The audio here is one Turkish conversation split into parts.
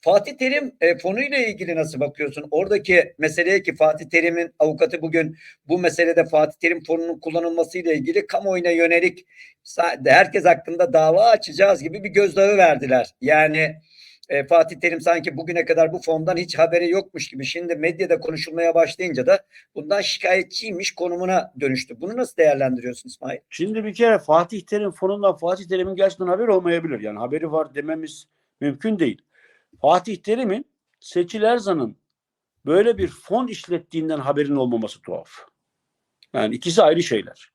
Fatih Terim e, fonuyla ilgili nasıl bakıyorsun? Oradaki meseleye ki Fatih Terim'in avukatı bugün bu meselede Fatih Terim fonunun kullanılmasıyla ilgili kamuoyuna yönelik herkes hakkında dava açacağız gibi bir gözdağı verdiler. Yani e, Fatih Terim sanki bugüne kadar bu fondan hiç haberi yokmuş gibi. Şimdi medyada konuşulmaya başlayınca da bundan şikayetçiymiş konumuna dönüştü. Bunu nasıl değerlendiriyorsun İsmail? Şimdi bir kere Fatih Terim fonundan Fatih Terim'in gerçekten haberi olmayabilir. Yani haberi var dememiz mümkün değil. Fatih Terim'in Seçil Erzan'ın böyle bir fon işlettiğinden haberin olmaması tuhaf. Yani ikisi ayrı şeyler.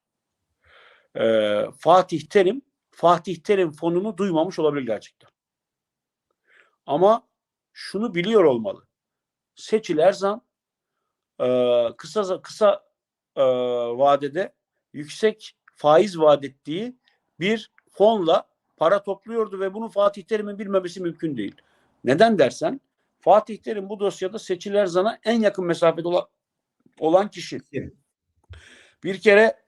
Ee, Fatih Terim Fatih Terim fonunu duymamış olabilir gerçekten. Ama şunu biliyor olmalı. Seçil Erzan e, kısa kısa e, vadede yüksek faiz vaat ettiği bir fonla para topluyordu ve bunu Fatih Terim'in bilmemesi mümkün değil. Neden dersen Fatih Terim bu dosyada Seçil Erzan'a en yakın mesafede olan, olan kişi. Evet. Bir kere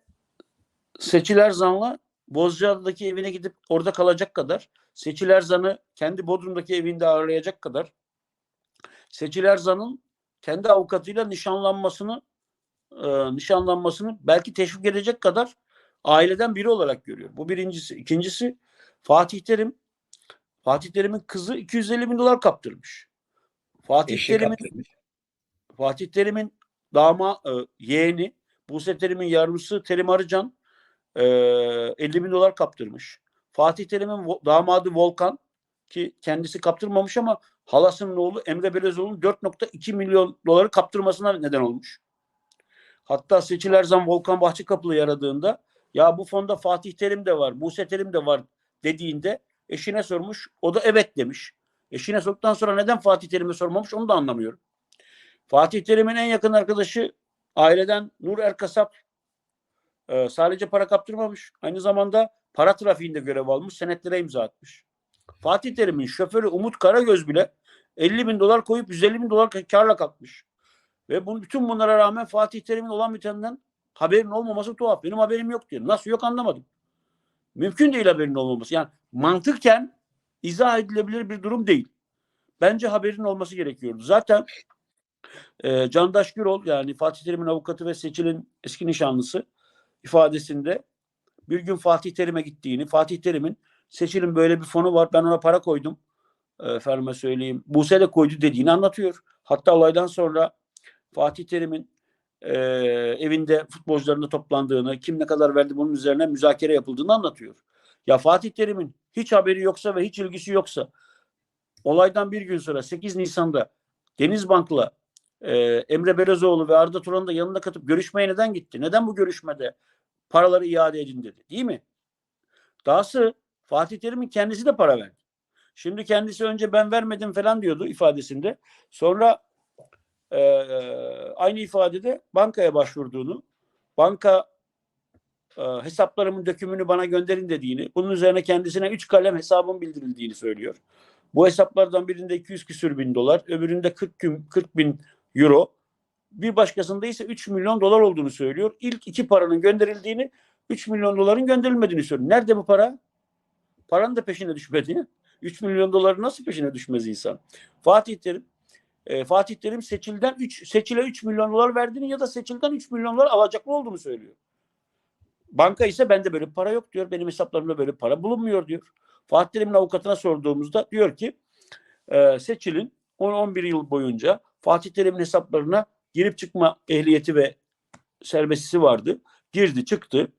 Seçil Erzan'la Bozcaada'daki evine gidip orada kalacak kadar, Seçil Erzan'ı kendi Bodrum'daki evinde ağırlayacak kadar, Seçil Erzan'ın kendi avukatıyla nişanlanmasını e, nişanlanmasını belki teşvik edecek kadar aileden biri olarak görüyor. Bu birincisi. İkincisi Fatih Terim Fatih Terim'in kızı 250 bin dolar kaptırmış. Fatih Eşi Terim'in kaptırmış. Fatih Terim'in dama e, yeğeni Buse Terim'in yardımcısı Terim Arıcan e, 50 bin dolar kaptırmış. Fatih Terim'in damadı Volkan ki kendisi kaptırmamış ama halasının oğlu Emre Belezoğlu'nun 4.2 milyon doları kaptırmasına neden olmuş. Hatta Seçil Erzan Volkan Bahçekapı'yı aradığında ya bu fonda Fatih Terim de var, Buse Terim de var dediğinde eşine sormuş. O da evet demiş. Eşine sorduktan sonra neden Fatih Terim'e sormamış onu da anlamıyorum. Fatih Terim'in en yakın arkadaşı aileden Nur Erkasap e, sadece para kaptırmamış. Aynı zamanda para trafiğinde görev almış. Senetlere imza atmış. Fatih Terim'in şoförü Umut Karagöz bile 50 bin dolar koyup 150 bin dolar karla kalkmış. Ve bu, bütün bunlara rağmen Fatih Terim'in olan bitenden haberin olmaması tuhaf. Benim haberim yok diyor. Nasıl yok anlamadım. Mümkün değil haberin olmaması. Yani mantıken izah edilebilir bir durum değil. Bence haberin olması gerekiyordu. Zaten e, Candaş Gürol yani Fatih Terim'in avukatı ve Seçil'in eski nişanlısı ifadesinde bir gün Fatih Terim'e gittiğini, Fatih Terim'in Seçil'in böyle bir fonu var ben ona para koydum e, efendime söyleyeyim Buse de koydu dediğini anlatıyor. Hatta olaydan sonra Fatih Terim'in e, evinde futbolcularına toplandığını, kim ne kadar verdi bunun üzerine müzakere yapıldığını anlatıyor. Ya Fatih Terim'in hiç haberi yoksa ve hiç ilgisi yoksa olaydan bir gün sonra 8 Nisan'da Denizbank'la e, Emre Belezoğlu ve Arda Turan da yanına katıp görüşmeye neden gitti? Neden bu görüşmede paraları iade edin dedi? Değil mi? Dahası Fatih Terim'in kendisi de para verdi. Şimdi kendisi önce ben vermedim falan diyordu ifadesinde. Sonra e, aynı ifadede bankaya başvurduğunu, banka e, hesaplarımın dökümünü bana gönderin dediğini, bunun üzerine kendisine üç kalem hesabın bildirildiğini söylüyor. Bu hesaplardan birinde 200 küsür bin dolar, öbüründe 40, gün- 40 bin euro, bir başkasında ise 3 milyon dolar olduğunu söylüyor. İlk iki paranın gönderildiğini, 3 milyon doların gönderilmediğini söylüyor. Nerede bu para? Paranın da peşine düşmedi. 3 milyon doların nasıl peşine düşmez insan? Fatih Terim e, Fatih Terim seçilden 3 seçile 3 milyon dolar verdiğini ya da seçilden 3 milyon dolar alacaklı olduğunu söylüyor. Banka ise bende böyle para yok diyor. Benim hesaplarımda böyle para bulunmuyor diyor. Fatih Terim'in avukatına sorduğumuzda diyor ki e, seçilin 10-11 yıl boyunca Fatih Terim'in hesaplarına girip çıkma ehliyeti ve serbestisi vardı. Girdi çıktı.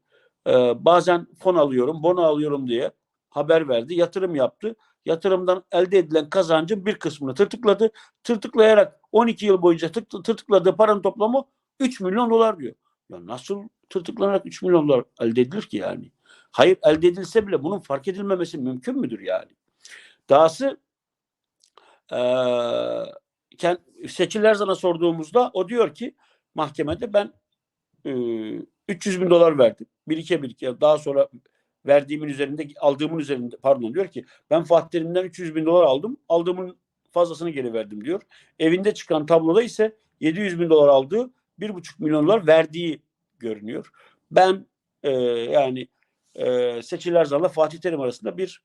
E, bazen fon alıyorum, bono alıyorum diye haber verdi. Yatırım yaptı. Yatırımdan elde edilen kazancın bir kısmını tırtıkladı. Tırtıklayarak 12 yıl boyunca tırt- tırtıkladığı paranın toplamı 3 milyon dolar diyor. Ya nasıl tırtıklanarak 3 milyon dolar elde edilir ki yani? Hayır elde edilse bile bunun fark edilmemesi mümkün müdür yani? Dahası kend- Seçil Erzan'a sorduğumuzda o diyor ki mahkemede ben eee, 300 bin dolar verdim. Birike birike daha sonra verdiğimin üzerinde aldığımın üzerinde pardon diyor ki ben Fatih Terim'den 300 bin dolar aldım. Aldığımın fazlasını geri verdim diyor. Evinde çıkan tabloda ise 700 bin dolar aldığı 1,5 milyon dolar verdiği görünüyor. Ben e, yani e, Seçil Fatih Terim arasında bir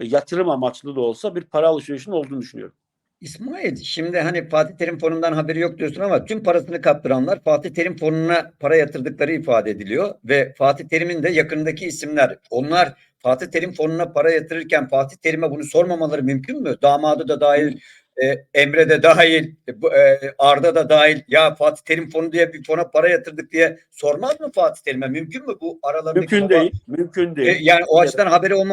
yatırım amaçlı da olsa bir para alışverişinin olduğunu düşünüyorum. İsmail şimdi hani Fatih Terim fonundan haberi yok diyorsun ama tüm parasını kaptıranlar Fatih Terim fonuna para yatırdıkları ifade ediliyor ve Fatih Terim'in de yakındaki isimler onlar Fatih Terim fonuna para yatırırken Fatih Terim'e bunu sormamaları mümkün mü? Damadı da dahil, e, Emre de dahil, e, e, Arda da dahil ya Fatih Terim fonu diye bir fona para yatırdık diye sormaz mı Fatih Terim'e? Mümkün mü bu aralarındaki Mümkün baba- değil. Mümkün E, değil. yani o açıdan haberi olmaması